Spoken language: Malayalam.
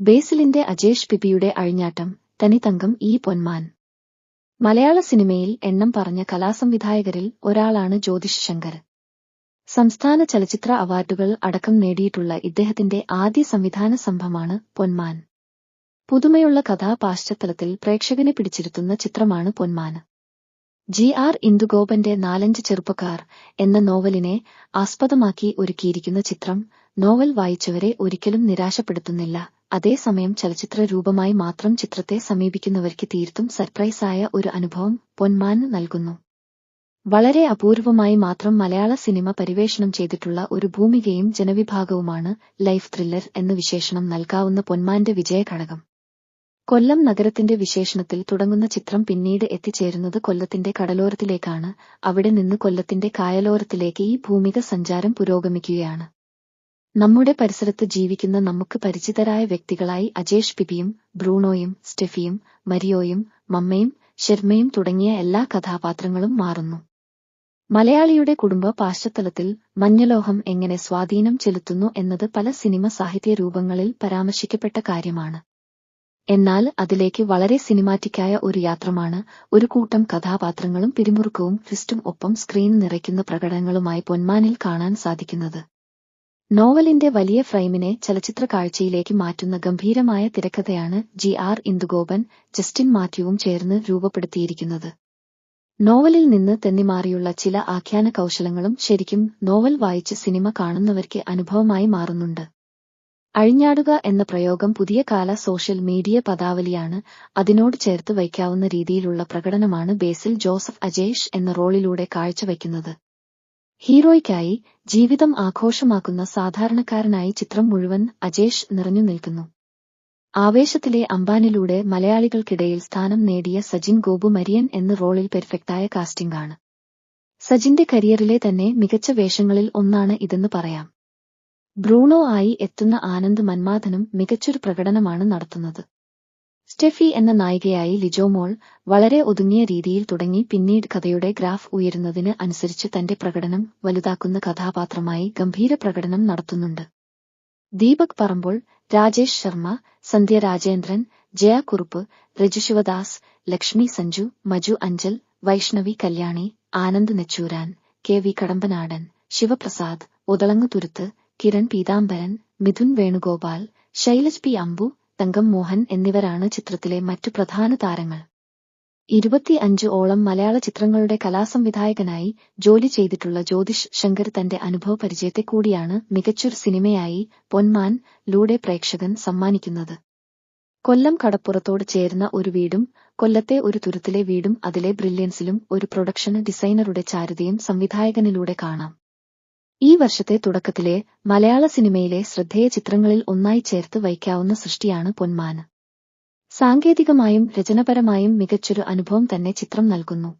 ബേസിലിന്റെ അജേഷ് പിപിയുടെ അഴിഞ്ഞാട്ടം തനിതങ്കം ഈ പൊന്മാൻ. മലയാള സിനിമയിൽ എണ്ണം പറഞ്ഞ കലാസംവിധായകരിൽ ഒരാളാണ് ജ്യോതിഷ് ശങ്കർ സംസ്ഥാന ചലച്ചിത്ര അവാർഡുകൾ അടക്കം നേടിയിട്ടുള്ള ഇദ്ദേഹത്തിന്റെ ആദ്യ സംവിധാന സംഭവമാണ് പൊന്മാൻ. പുതുമയുള്ള കഥാപാശ്ചാത്തലത്തിൽ പ്രേക്ഷകനെ പിടിച്ചിരുത്തുന്ന ചിത്രമാണ് പൊന്മാൻ. ജി ആർ ഇന്ദുഗോപന്റെ നാലഞ്ച് ചെറുപ്പക്കാർ എന്ന നോവലിനെ ആസ്പദമാക്കി ഒരുക്കിയിരിക്കുന്ന ചിത്രം നോവൽ വായിച്ചവരെ ഒരിക്കലും നിരാശപ്പെടുത്തുന്നില്ല. അതേസമയം ചലച്ചിത്ര രൂപമായി മാത്രം ചിത്രത്തെ സമീപിക്കുന്നവർക്ക് തീർത്തും സർപ്രൈസായ ഒരു അനുഭവം പൊന്മാൻ നൽകുന്നു. വളരെ അപൂർവമായി മാത്രം മലയാള സിനിമ പരിവേഷണം ചെയ്തിട്ടുള്ള ഒരു ഭൂമികയും ജനവിഭാഗവുമാണ് ലൈഫ് ത്രില്ലർ എന്ന വിശേഷണം നൽകാവുന്ന പൊന്മാന്റെ വിജയഘടകം. കൊല്ലം നഗരത്തിന്റെ വിശേഷണത്തിൽ തുടങ്ങുന്ന ചിത്രം പിന്നീട് എത്തിച്ചേരുന്നത് കൊല്ലത്തിന്റെ കടലോരത്തിലേക്കാണ്. അവിടെ നിന്ന് കൊല്ലത്തിന്റെ കായലോരത്തിലേക്ക് ഈ ഭൂമിക സഞ്ചാരം പുരോഗമിക്കുകയാണ്. നമ്മുടെ പരിസരത്ത് ജീവിക്കുന്ന നമുക്ക് പരിചിതരായ വ്യക്തികളായി അജേഷ് പിബിയും ബ്രൂണോയും സ്റ്റെഫിയും മരിയോയും മമ്മയും ശർമ്മയും തുടങ്ങിയ എല്ലാ കഥാപാത്രങ്ങളും മാറുന്നു. മലയാളിയുടെ കുടുംബ പാശ്ചാത്തലത്തിൽ മഞ്ഞലോഹം എങ്ങനെ സ്വാധീനം ചെലുത്തുന്നു എന്നത് പല സിനിമ സാഹിത്യ രൂപങ്ങളിൽ പരാമർശിക്കപ്പെട്ട കാര്യമാണ്. എന്നാൽ അതിലേക്ക് വളരെ സിനിമാറ്റിക്കായ ഒരു യാത്രമാണ് ഒരു കൂട്ടം കഥാപാത്രങ്ങളും പിരിമുറുക്കവും ട്വിസ്റ്റും ഒപ്പം സ്ക്രീൻ നിറയ്ക്കുന്ന പ്രകടനങ്ങളുമായി പൊന്മാനിൽ കാണാൻ സാധിക്കുന്നത്. നോവലിന്റെ വലിയ ഫ്രെയിമിനെ ചലച്ചിത്ര കാഴ്ചയിലേക്ക് മാറ്റുന്ന ഗംഭീരമായ തിരക്കഥയാണ് ജി ആർ ഇന്ദുഗോപൻ ജസ്റ്റിൻ മാത്യുവും ചേർന്ന് രൂപപ്പെടുത്തിയിരിക്കുന്നത്. നോവലിൽ നിന്ന് തെന്നിമാറിയുള്ള ചില ആഖ്യാന കൗശലങ്ങളും ശരിക്കും നോവൽ വായിച്ച് സിനിമ കാണുന്നവർക്ക് അനുഭവമായി മാറുന്നുണ്ട്. അഴിഞ്ഞാടുക എന്ന പ്രയോഗം പുതിയ കാല സോഷ്യൽ മീഡിയ പദാവലിയാണ് അതിനോട് ചേർത്ത് വയ്ക്കാവുന്ന രീതിയിലുള്ള പ്രകടനമാണ് ബേസിൽ ജോസഫ് അജേഷ് എന്ന റോളിലൂടെ കാഴ്ചവയ്ക്കുന്നത്. ഹീറോയ്ക്കായി ജീവിതം ആഘോഷമാക്കുന്ന സാധാരണക്കാരനായി ചിത്രം മുഴുവൻ അജേഷ് നിറഞ്ഞു നിൽക്കുന്നു. ആവേശത്തിലെ അംബാനിലൂടെ മലയാളികൾക്കിടയിൽ സ്ഥാനം നേടിയ സജിൻ ഗോപു മരിയൻ എന്ന റോളിൽ പെർഫെക്റ്റായ കാസ്റ്റിംഗാണ്. സജിന്റെ കരിയറിലെ തന്നെ മികച്ച വേഷങ്ങളിൽ ഒന്നാണ് ഇതെന്ന് പറയാം. ബ്രൂണോ ആയി എത്തുന്ന ആനന്ദ് മന്മാഥനും മികച്ചൊരു പ്രകടനമാണ് നടത്തുന്നത്. സ്റ്റെഫി എന്ന നായികയായി ലിജോമോൾ വളരെ ഒതുങ്ങിയ രീതിയിൽ തുടങ്ങി പിന്നീട് കഥയുടെ ഗ്രാഫ് ഉയരുന്നതിന് അനുസരിച്ച് തന്റെ പ്രകടനം വലുതാക്കുന്ന കഥാപാത്രമായി ഗംഭീര പ്രകടനം നടത്തുന്നുണ്ട്. Deepak Parambol Rajesh Sharma Sandhya Rajendran Jaya Kurup Raju Sivadas Lakshmi Sanju Maju Anchal Vaishnavi Kalyani Anand Nechooran K V Kadambanadan Sivaprasad Othalanga Thuruthu Kiran Peethambaran Mithun Venugopal Shailaj P Ambu Thankam Mohan എന്നിവരാണ് ചിത്രത്തിലെ മറ്റു പ്രധാന താരങ്ങൾ. ഇരുപത്തിയഞ്ച് ഓളം മലയാള ചിത്രങ്ങളുടെ കലാസംവിധായകനായി ജോലി ചെയ്തിട്ടുള്ള ജ്യോതിഷ് ശങ്കർ തന്റെ അനുഭവ പരിചയത്തെ കൂടിയാണ് മികച്ചൊരു സിനിമയായി പൊന്മാൻ ലൂടെ പ്രേക്ഷകൻ സമ്മാനിക്കുന്നത്. കൊല്ലം കടപ്പുറത്തോട് ചേർന്ന ഒരു വീടും കൊല്ലത്തെ ഒരു തുരുത്തിലെ വീടും അതിലെ ബ്രില്യൻസിലും ഒരു പ്രൊഡക്ഷൻ ഡിസൈനറുടെ ചാരുതയും സംവിധായകനിലൂടെ കാണാം. ഈ വർഷത്തെ തുടക്കത്തിലെ മലയാള സിനിമയിലെ ശ്രദ്ധേയ ചിത്രങ്ങളിൽ ഒന്നായി ചേർത്ത് വയ്ക്കാവുന്ന സൃഷ്ടിയാണ് പൊന്മാന്. സാങ്കേതികമായും രചനപരമായും മികച്ചൊരു അനുഭവം തന്നെ ചിത്രം നൽകുന്നു.